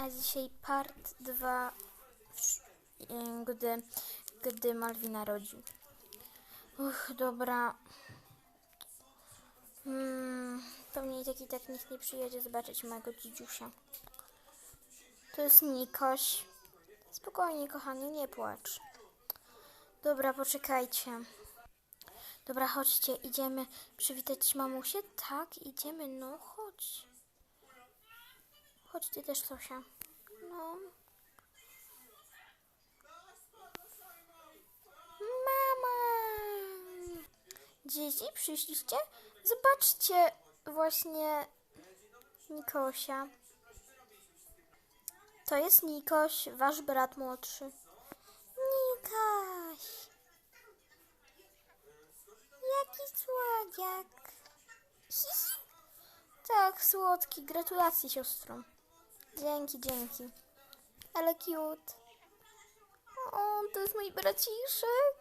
A dzisiaj part 2, gdy, gdy Malwina rodzi. Uch, dobra. Hmm, pewnie i tak nikt nie przyjedzie zobaczyć mojego dzidziusia. To jest Nikoś. Spokojnie, kochanie, nie płacz. Dobra, poczekajcie. Dobra, chodźcie, idziemy przywitać mamusię. Tak, idziemy, no chodź. Chodź ty też, Sosia. No. Mama! Dzieci, przyszliście? Zobaczcie właśnie Nikosia. To jest Nikoś, wasz brat młodszy. Nikoś! Jaki słodziak! Tak, słodki. Gratulacje, siostro. Dzięki, dzięki. Ale cute. O, to jest mój braciszek.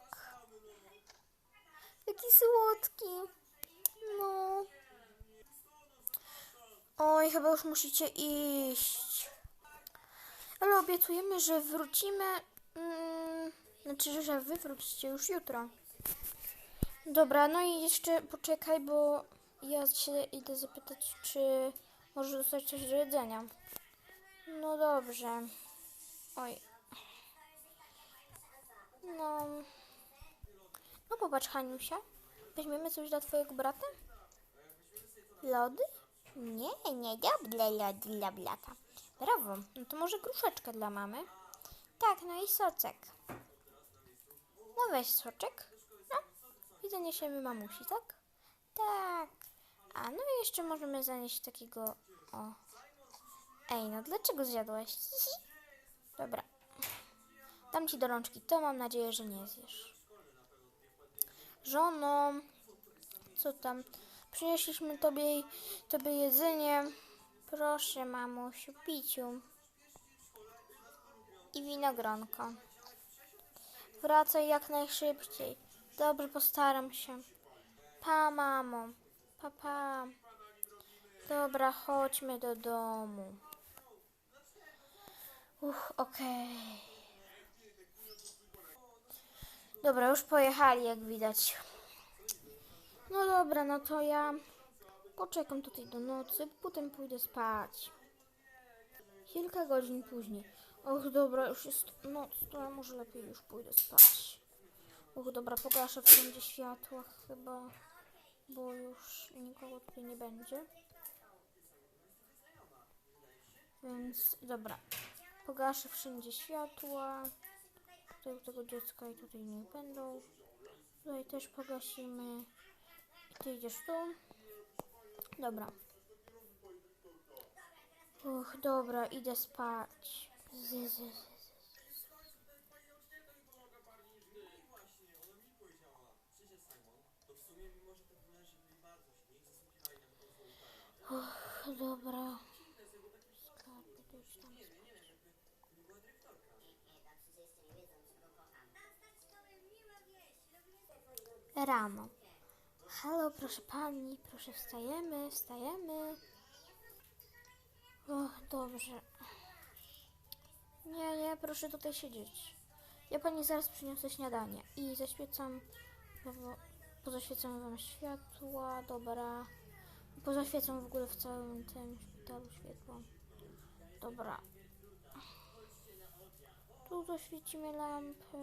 Jaki słodki. No. Oj, chyba już musicie iść. Ale obiecujemy, że wrócimy. Mm, znaczy, że wy wrócicie już jutro. Dobra, no i jeszcze poczekaj, bo ja się idę zapytać, czy może dostać coś do jedzenia. No dobrze. Oj. No. No popatrz, Haniusia. Weźmiemy coś dla twojego brata? Lody? Nie, nie dobre lody dla blata. Brawo. No to może gruszeczkę dla mamy? Tak, no i socek. No weź soczek. No. I zaniesiemy mamusi, tak? Tak. A no i jeszcze możemy zanieść takiego. O. Ej, no dlaczego zjadłaś? Dobra. Dam ci do rączki. To mam nadzieję, że nie zjesz. Żono, co tam? Przynieśliśmy tobie, tobie jedzenie. Proszę, mamusiu, piciu. I winogronko. Wracaj jak najszybciej. Dobrze, postaram się. Pa, mamo. Pa, pa. Dobra, chodźmy do domu. Uch, okej. Dobra, już pojechali, jak widać. No dobra, no to ja poczekam tutaj do nocy, potem pójdę spać. Kilka godzin później. Och, dobra, już jest noc, to ja może lepiej już pójdę spać. Och, dobra, pogaszę wszędzie światła chyba, bo już nikogo tutaj nie będzie. Więc, dobra, pogaszę wszędzie światła. Tutaj tego dziecka i tutaj nie będą. Tutaj też pogasimy. I ty idziesz tu. Dobra. Uch, dobra, idę spać. Z, z, z. Uch, dobra. Skarby, to już tam Rano. Halo, proszę pani, proszę wstajemy, wstajemy. Och, dobrze. Nie, nie, proszę tutaj siedzieć. Ja pani zaraz przyniosę śniadanie i zaświecam, pozaświecam wam światła, dobra. Pozaświecam w ogóle w całym tym szpitalu światła. Dobra. Tu zaświecimy lampy.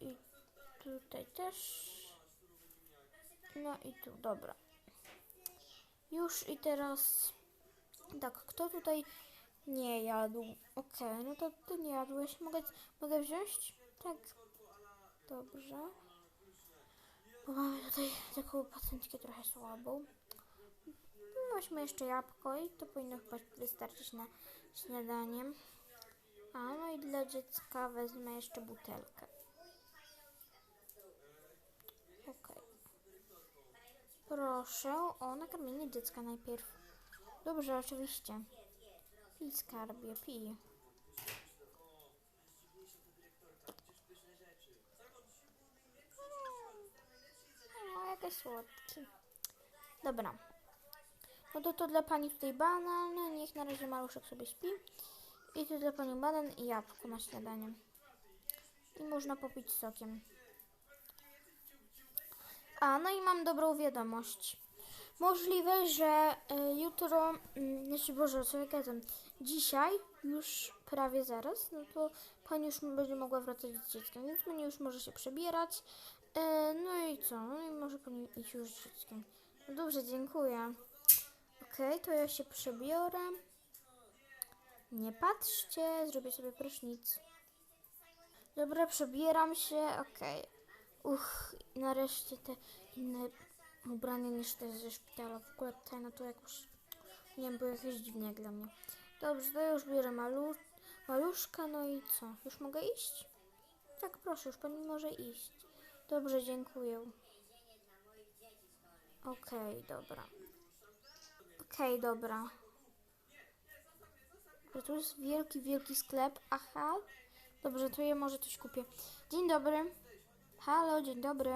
I tutaj też. No i tu, dobra. Już i teraz. Tak, kto tutaj nie jadł? Okej, no to ty nie jadłeś. Mogę, mogę wziąć? Tak. Dobrze. Bo mamy tutaj taką pacjentkę trochę słabą. Weźmy jeszcze jabłko i to powinno wystarczyć na śniadanie. A no i dla dziecka wezmę jeszcze butelkę. Proszę o nakarmienie dziecka najpierw. Dobrze, oczywiście. Pij skarbie, pij. No, o, jakie słodki. Dobra. No to to dla pani tutaj banan. Niech na razie maluszek sobie śpi. I to dla pani banan i jabłko na śniadanie. I można popić sokiem. A, no i mam dobrą wiadomość. Możliwe, że y, jutro, y, Boże, co ja gadam, dzisiaj, już prawie zaraz, no to pani już będzie mogła wracać z dzieckiem, więc pani już może się przebierać. Y, no i co? No i może pani iść już z dzieckiem. No dobrze, dziękuję. Okej, to ja się przebiorę. Nie patrzcie, zrobię sobie prysznic. Dobra, przebieram się, okej. Uch, nareszcie te inne ubrania niż te ze szpitala. W ogóle te, no to jakoś, nie wiem, było jakieś dziwnie jak dla mnie. Dobrze, to już biorę malu maluszka, no i co? Już mogę iść? Tak, proszę, już pani może iść. Dobrze, dziękuję. Okej, dobra. Okej, dobra. Że tu jest wielki, wielki sklep. Aha. Dobrze, to ja może coś kupię. Dzień dobry. Halo, dzień dobry.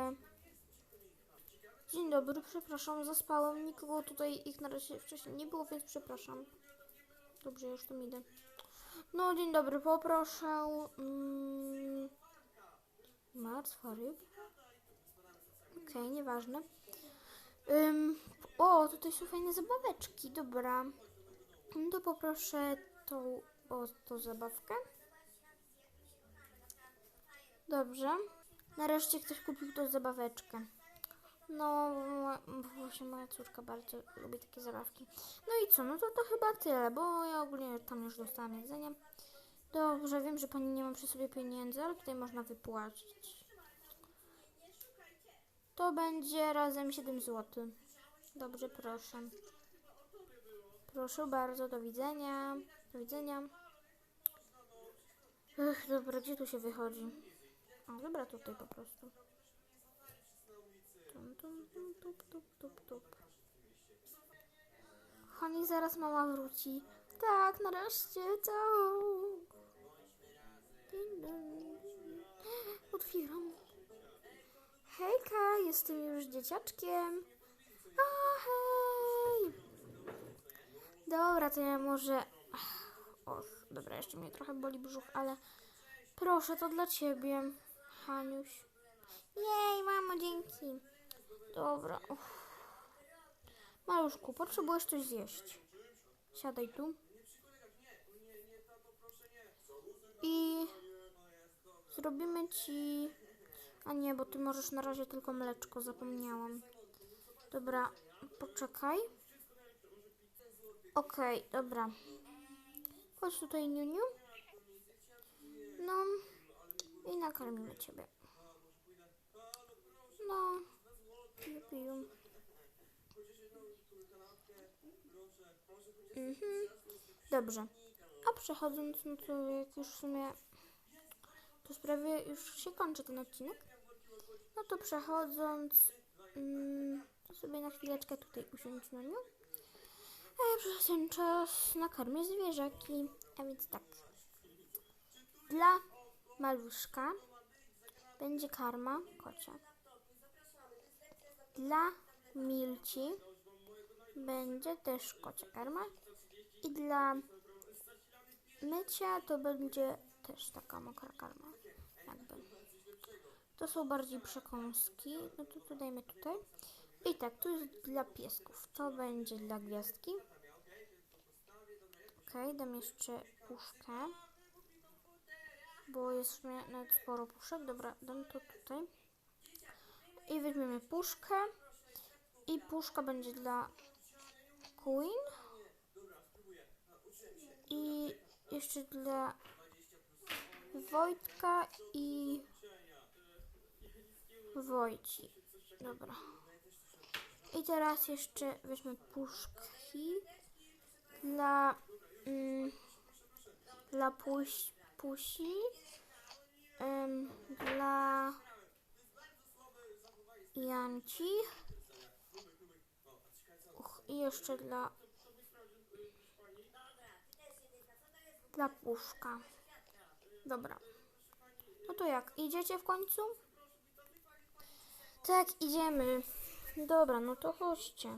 Dzień dobry, przepraszam, zaspałem. Nikogo tutaj ich na razie wcześniej nie było, więc przepraszam. Dobrze, już tam idę. No, dzień dobry, poproszę. Mm, martwa ryba. Okej, nieważne. Ym, o, tutaj są fajne zabaweczki, dobra. No to poproszę tą, o, tą zabawkę. Dobrze. Nareszcie ktoś kupił tą zabaweczkę. No, właśnie moja córka bardzo lubi takie zabawki. No i co, no to to chyba tyle, bo ja ogólnie tam już dostałam jedzenie. Dobrze, wiem, że pani nie ma przy sobie pieniędzy, ale tutaj można wypłacić. To będzie razem 7 zł. Dobrze, proszę. Proszę bardzo, do widzenia. Do widzenia. Ech, dobra, gdzie tu się wychodzi? O, dobra, tutaj po prostu. Tum, tum, tum, tup, tup, tup, tup. Honey, zaraz mama wróci. Tak, nareszcie, dong. Otwieram. Hejka, jestem już dzieciaczkiem. A, hej. Dobra, to ja może... Och, dobra, jeszcze mnie trochę boli brzuch, ale proszę, to dla ciebie, Haniuś. Jej, mamo, dzięki. Dobra. Uff. Maluszku, potrzebujesz coś zjeść. Siadaj tu. I zrobimy ci... A nie, bo ty możesz na razie tylko mleczko, zapomniałam. Dobra, poczekaj. Okej, dobra. Chodź tutaj, Niuniu. No i nakarmimy ciebie. No, piju, piju. Mhm. Dobrze. A przechodząc, no to jak już w sumie to już prawie już się kończy ten odcinek. No to przechodząc, mm, to sobie na chwileczkę tutaj usiądź na nią. A przez ten czas nakarmię zwierzaki. A więc tak. Dla maluszka będzie karma kocia. Dla Milci będzie też kocia karma. I dla mycia to będzie też taka mokra karma. Jakby. To są bardziej przekąski. No to to dajmy tutaj. I tak, tu jest dla piesków. To będzie dla gwiazdki. Okej, dam jeszcze puszkę. Bo jest w sumie nawet sporo puszek. Dobra, dam to tutaj. I weźmiemy puszkę. I puszka będzie dla Queen. I jeszcze dla Wojtka i Wojci. Dobra. I teraz jeszcze weźmy puszki dla mm, dla puś, pusi dla Janci Uch, i jeszcze dla dla puszka. Dobra. No to jak, idziecie w końcu? Tak, idziemy. Dobra, no to chodźcie.